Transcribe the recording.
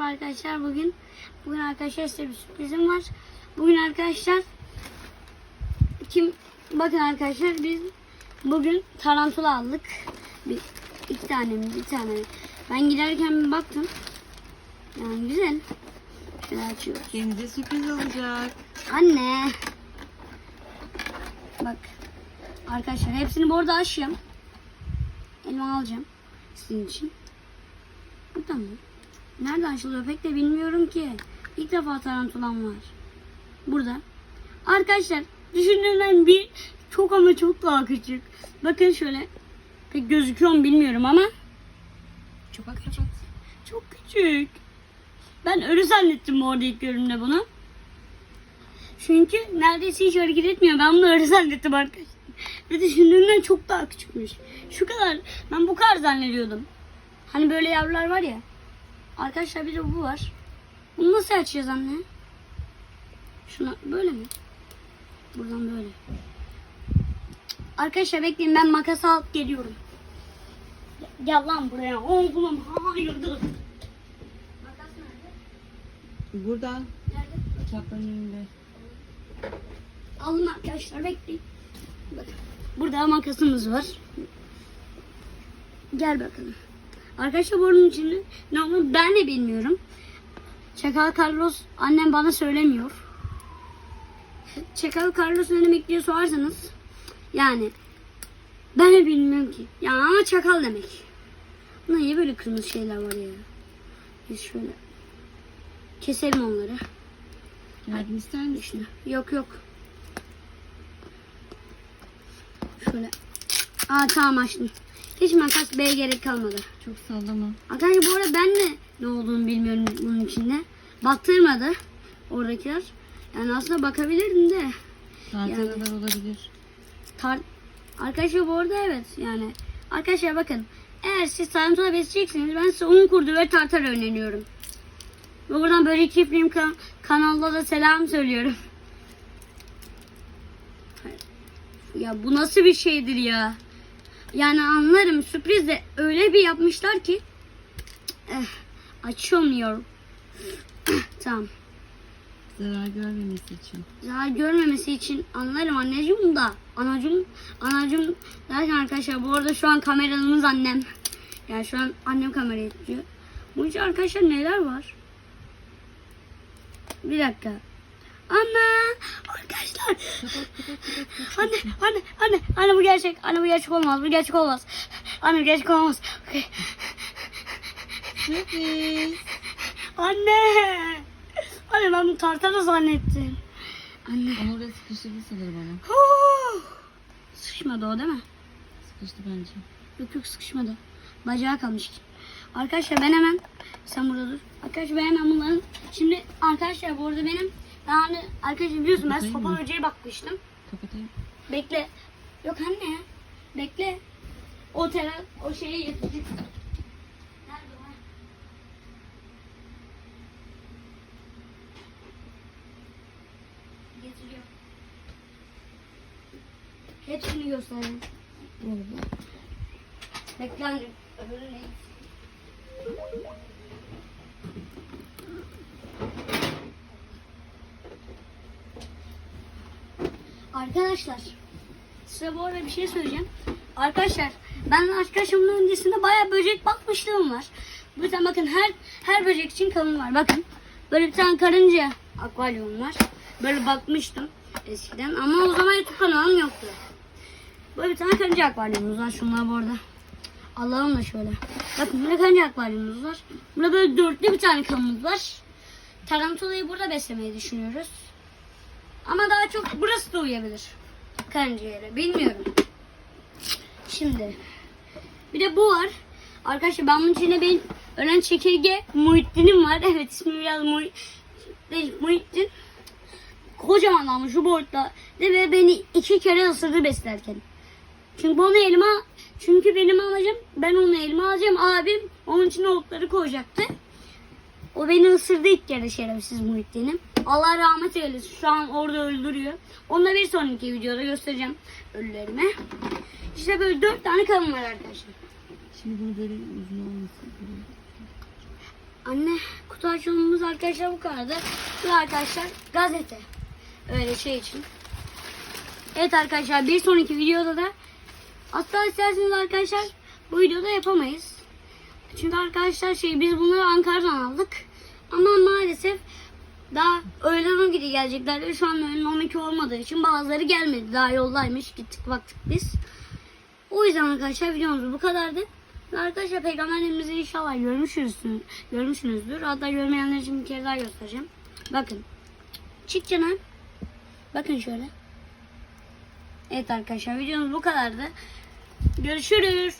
Merhaba arkadaşlar. Bugün bugün arkadaşlar size bir sürprizim var. Bugün arkadaşlar kim bakın arkadaşlar biz bugün tarantula aldık. Bir iki tane mi bir tane mi? Ben giderken bir baktım. Yani güzel. Şöyle açıyoruz. Kendinize sürpriz olacak. Anne. Bak. Arkadaşlar hepsini bu arada açacağım. Elma alacağım. Sizin için. Buradan mı? Nereden açılıyor pek de bilmiyorum ki. İlk defa tarantulam var. Burada. Arkadaşlar düşündüğümden bir çok ama çok daha küçük. Bakın şöyle. Pek gözüküyor mu bilmiyorum ama. Çok küçük. Çok küçük. Ben ölü zannettim orada ilk görümde bunu. Çünkü neredeyse hiç hareket etmiyor. Ben bunu öyle zannettim arkadaşlar. Ve düşündüğümden çok daha küçükmüş. Şu kadar. Ben bu kadar zannediyordum. Hani böyle yavrular var ya. Arkadaşlar bir de bu var. Bunu nasıl açacağız anne? Şuna böyle mi? Buradan böyle. Arkadaşlar bekleyin ben makas alıp geliyorum. Gel lan buraya. Oğlum hayır dur. Makas nerede? Burada Nerede? kitapların önünde. Alın arkadaşlar bekleyin. Bakın. Burada makasımız var. Gel bakalım. Arkadaşlar bunun içinde ne olduğunu ben de bilmiyorum. Çakal Carlos annem bana söylemiyor. Çakal Carlos ne demek diye sorarsanız yani ben de bilmiyorum ki. Ya ama çakal demek. Niye böyle kırmızı şeyler var ya? Biz şöyle keselim onları. Yardım ister misin? Yok yok. Şöyle. Aa tamam açtım. Hiç makas B'ye gerek kalmadı. Çok sallama. Arkadaşlar bu arada ben de ne olduğunu bilmiyorum bunun içinde. Baktırmadı oradakiler. Yani aslında bakabilirdim de. Tartanalar olabilir. Tar arkadaşlar bu arada evet yani. Arkadaşlar bakın. Eğer siz tarantula besleyecekseniz ben size un kurdu ve tartar öneriyorum. Ve buradan böyle çiftliğim kan kanalda da selam söylüyorum. Ya bu nasıl bir şeydir ya? Yani anlarım sürpriz de öyle bir yapmışlar ki. Eh, açamıyorum. tamam. Zarar görmemesi için. Zarar görmemesi için anlarım anneciğim da. Anacım, anacım derken arkadaşlar bu arada şu an kameramız annem. Yani şu an annem kamerayı tutuyor. Bu için arkadaşlar neler var? Bir dakika. Anne arkadaşlar. Anne anne anne anne bu gerçek. Anne bu gerçek olmaz. Bu gerçek olmaz. Anne bu gerçek olmaz. Sürpriz. Anne. Anne ben bunu tartara zannettim. Anne. Ama oraya sıkıştırdı sanırım. Huh! Sıkışmadı o değil mi? Sıkıştı bence. Yok yok sıkışmadı. Bacağı kalmış. Arkadaşlar ben hemen sen burada dur. Arkadaşlar ben hemen bunların şimdi arkadaşlar bu arada benim önce arkadaşlar biliyorsun ben Kapatayım sopa mı? böceği bakmıştım. Kapatayım. Bekle. Yok anne. Bekle. O tera o şeyi getirdik. Nerede o? Getiriyor. Hepsini göstereyim. Bekle anne. Öbürü ne? Arkadaşlar size bu arada bir şey söyleyeceğim. Arkadaşlar ben arkadaşımın öncesinde bayağı böcek bakmışlığım var. Bu yüzden bakın her her böcek için kanım var. Bakın böyle bir tane karınca akvaryum var. Böyle bakmıştım eskiden ama o zaman YouTube kanalım yoktu. Böyle bir tane karınca akvaryumumuz var. Şunlar bu arada. Allah'ım da şöyle. Bakın burada karınca akvaryumumuz var. Burada böyle dörtlü bir tane kanımız var. Tarantulayı burada beslemeyi düşünüyoruz. Ama daha çok burası da uyabilir. Karıncaya bilmiyorum. Şimdi bir de bu var. Arkadaşlar ben bunun içinde benim ölen çekirge Muhittin'im var. Evet ismi biraz Muhit, değil, Muhittin. Kocaman ama şu boyutta. Ve beni iki kere ısırdı beslerken. Çünkü onu elime çünkü benim amacım ben onu elime alacağım. Abim onun içine otları koyacaktı. O beni ısırdı ilk kere şerefsiz Muhittin'im. Allah rahmet eylesin. Şu an orada öldürüyor. Onu da bir sonraki videoda göstereceğim ölülerime. İşte böyle dört tane kadın var arkadaşlar. Şimdi bunu böyle uzun olmasın. Anne kutu açılımımız arkadaşlar bu kadardı. Bu arkadaşlar gazete. Öyle şey için. Evet arkadaşlar bir sonraki videoda da hatta isterseniz arkadaşlar bu videoda yapamayız. Çünkü arkadaşlar şey biz bunları Ankara'dan aldık. Ama maalesef daha öğlen 12'de geleceklerdi. Şu an öğlen 12 olmadığı için bazıları gelmedi. Daha yoldaymış. Gittik baktık biz. O yüzden arkadaşlar videomuz bu kadardı. Arkadaşlar peygamberimizi inşallah görmüşsünüzdür. görmüşsünüzdür. Hatta görmeyenler için bir kere daha göstereceğim. Bakın. Çık canım. Bakın şöyle. Evet arkadaşlar videomuz bu kadardı. Görüşürüz.